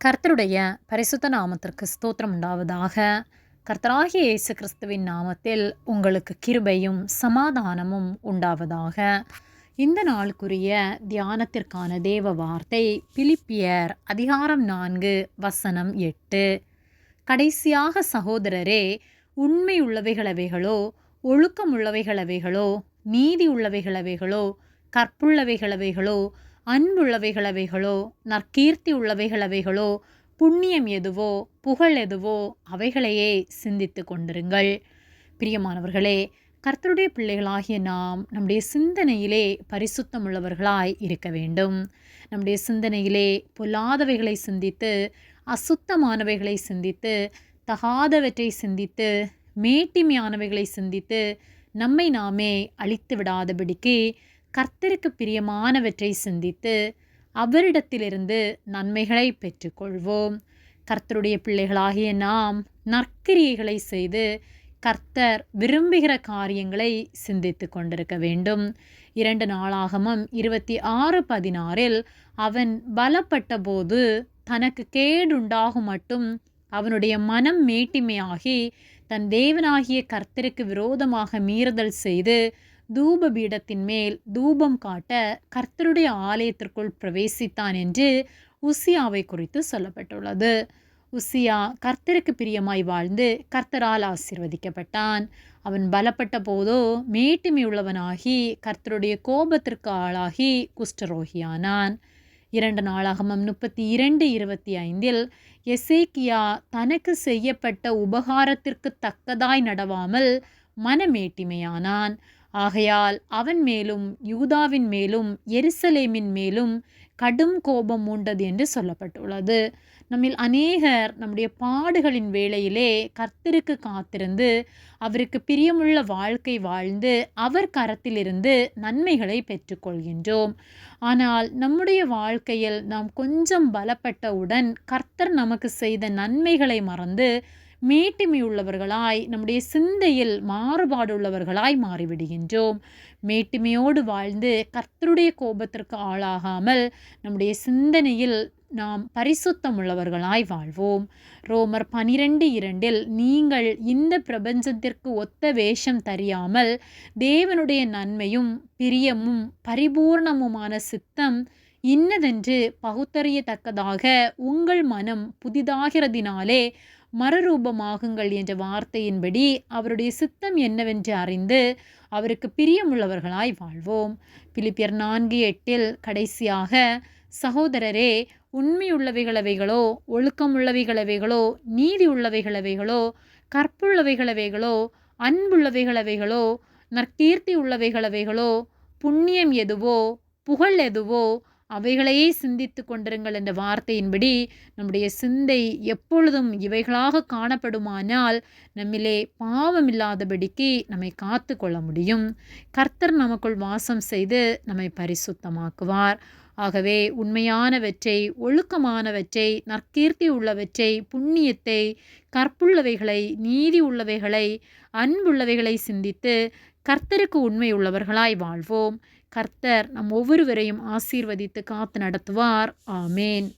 கர்த்தருடைய பரிசுத்த நாமத்திற்கு ஸ்தோத்திரம் உண்டாவதாக. கர்த்தராகிய இயேசு கிறிஸ்துவின் நாமத்தில் உங்களுக்கு கிருபையும் சமாதானமும் உண்டாவதாக. இந்த நாளுக்குரிய தியானத்திற்கான தேவ வார்த்தை பிலிப்பியர் அதிகாரம் நான்கு வசனம் எட்டு. கடைசியாக சகோதரரே உண்மை உள்ளவைகளவைகளோ ஒழுக்கம் உள்ளவைகளவைகளோ நீதி உள்ளவைகளவைகளோ கற்புள்ளவைகளவைகளோ அன்புள்ளவைகளவைகளோ நற்கீர்த்தி உள்ளவைகளவைகளோ புண்ணியம் எதுவோ புகழ் எதுவோ அவைகளையே சிந்தித்து கொண்டிருங்கள். பிரியமானவர்களே கர்த்தருடைய பிள்ளைகளாகிய நாம் நம்முடைய சிந்தனையிலே பரிசுத்தம் உள்ளவர்களாய் இருக்க வேண்டும். நம்முடைய சிந்தனையிலே பொல்லாதவைகளை சிந்தித்து அசுத்தமானவைகளை சிந்தித்து தகாதவற்றை சிந்தித்து மேட்டிமையானவைகளை சிந்தித்து நம்மை நாமே அழித்து விடாதபடிக்கு கர்த்தருக்கு பிரியமானவற்றை சிந்தித்து அவரிடத்திலிருந்து நன்மைகளை பெற்றுக்கொள்வோம். கர்த்தருடைய பிள்ளைகளாகிய நாம் நற்கிரியைகளை செய்து கர்த்தர் விரும்புகிற காரியங்களை சிந்தித்து கொண்டிருக்க வேண்டும். இரண்டு நாளாகமும் இருபத்தி ஆறு பதினாறில் அவன் பலப்பட்ட போது தனக்கு கேடுண்டாகும் மட்டும் அவனுடைய மனம் மேட்டிமையாகி தன் தேவனாகிய கர்த்தருக்கு விரோதமாக மீறுதல் செய்து தூப பீடத்தின் மேல் தூபம் காட்ட கர்த்தருடைய ஆலயத்திற்குள் பிரவேசித்தான் என்று உசியாவை குறித்து சொல்லப்பட்டுள்ளது. உசியா கர்த்தருக்கு பிரியமாய் வாழ்ந்து கர்த்தரால் ஆசிர்வதிக்கப்பட்டான். அவன் பலப்பட்ட போதோ மேட்டுமை உள்ளவனாகி கர்த்தருடைய கோபத்திற்கு ஆளாகி குஷ்டரோகியானான். இரண்டு நாளாகமம் முப்பத்தி இரண்டு இருபத்தி ஐந்தில் எசேக்கியா தனக்கு செய்யப்பட்ட உபகாரத்திற்கு தக்கதாய் நடவாமல் மனமேட்டிமையானான். ஆகையால் அவன் மேலும் யூதாவின் மேலும் எருசலேமின் மேலும் கடும் கோபம் உண்டது என்று சொல்லப்பட்டுள்ளது. நம்மில் அநேகர் நம்முடைய பாடுகளின் வேளையிலே கர்த்தருக்கு காத்திருந்து அவருக்கு பிரியமுள்ள வாழ்க்கை வாழ்ந்து அவர் கரத்திலிருந்து நன்மைகளை பெற்றுக்கொள்கின்றோம். ஆனால் நம்முடைய வாழ்க்கையில் நாம் கொஞ்சம் பலப்பட்டவுடன் கர்த்தர் நமக்கு செய்த நன்மைகளை மறந்து மேட்டிமை உள்ளவர்களாய் நம்முடைய சிந்தையில் மாறுபாடு உள்ளவர்களாய் மாறிவிடுகின்றோம். மேட்டிமையோடு வாழ்ந்து கர்த்தருடைய கோபத்திற்கு ஆளாகாமல் நம்முடைய சிந்தனையில் நாம் பரிசுத்தம் உள்ளவர்களாய் வாழ்வோம். ரோமர் பனிரெண்டு இரண்டில் நீங்கள் இந்த பிரபஞ்சத்திற்கு ஒத்த வேஷம் தெரியாமல் தேவனுடைய நன்மையும் பிரியமும் பரிபூர்ணமுமான சித்தம் இன்னதென்று பகுத்தறியத்தக்கதாக உங்கள் மனம் புதிதாகிறதினாலே மறுரூபமாகுங்கள் என்ற வார்த்தையின்படி அவருடைய சித்தம் என்னவென்று அறிந்து அவருக்கு பிரியமுள்ளவர்களாய் வாழ்வோம். பிலிப்பியர் நான்கு எட்டில் கடைசியாக சகோதரரே உண்மையுள்ளவைகளவைகளோ ஒழுக்கமுள்ளவைகளவைகளோ நீதி உள்ளவைகளவைகளோ கற்புள்ளவைகளவைகளோ அன்புள்ளவைகளவைகளோ நற்கீர்த்தி உள்ளவைகளவைகளோ புண்ணியம் எதுவோ புகழ் எதுவோ அவைகளையே சிந்தித்து கொண்டிருங்கள் என்ற வார்த்தையின்படி நம்முடைய சிந்தை எப்பொழுதும் இவைகளாக காணப்படுமானால் நம்மிலே பாவமில்லாதபடிக்கு நம்மை காத்து கொள்ள முடியும். கர்த்தர் நமக்குள் வாசம் செய்து நம்மை பரிசுத்தமாக்குவார். ஆகவே உண்மையானவற்றை ஒழுக்கமானவற்றை நற்கீர்த்தி உள்ளவற்றை புண்ணியத்தை கற்புள்ளவைகளை நீதி உள்ளவைகளை அன்புள்ளவைகளை சிந்தித்து கர்த்தருக்கு உண்மை உள்ளவர்களாய் வாழ்வோம். கர்த்தர் நம் ஒவ்வொருவரையும் ஆசீர்வதித்து காத்து நடத்துவார். ஆமேன்.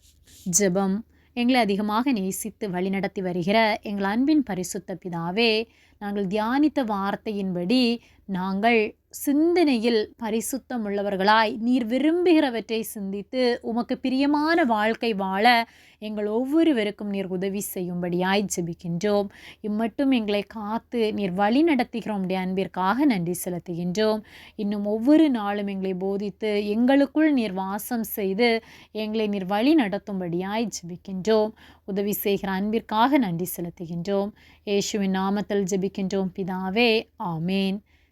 ஜெபம். எங்களை அதிகமாக நேசித்து வழிநடத்தி வருகிற எங்கள் அன்பின் பரிசுத்த பிதாவே நாங்கள் தியானித்த வார்த்தையின்படி நாங்கள் சிந்தனையில் பரிசுத்தம் உள்ளவர்களாய் நீர் விரும்புகிறவற்றை சிந்தித்து உமக்கு பிரியமான வாழ்க்கை வாழ எங்கள் ஒவ்வொருவருக்கும் நீர் உதவி செய்யும்படியாய் ஜெபிக்கின்றோம். இம்மட்டும் எங்களை காத்து நீர் வழி நடத்துகிறோம் அன்பிற்காக நன்றி செலுத்துகின்றோம். இன்னும் ஒவ்வொரு நாளும் எங்களை போதித்து எங்களுக்குள் நீர் வாசம் செய்து எங்களை நீர் வழி நடத்தும்படியாய் ஜெபிக்கின்றோம். உதவி செய்கிற அன்பிற்காக நன்றி செலுத்துகின்றோம். இயேசுவின் நாமத்தில் ஜெபிக்கின்றோம். பிதாவே ஆமேன்.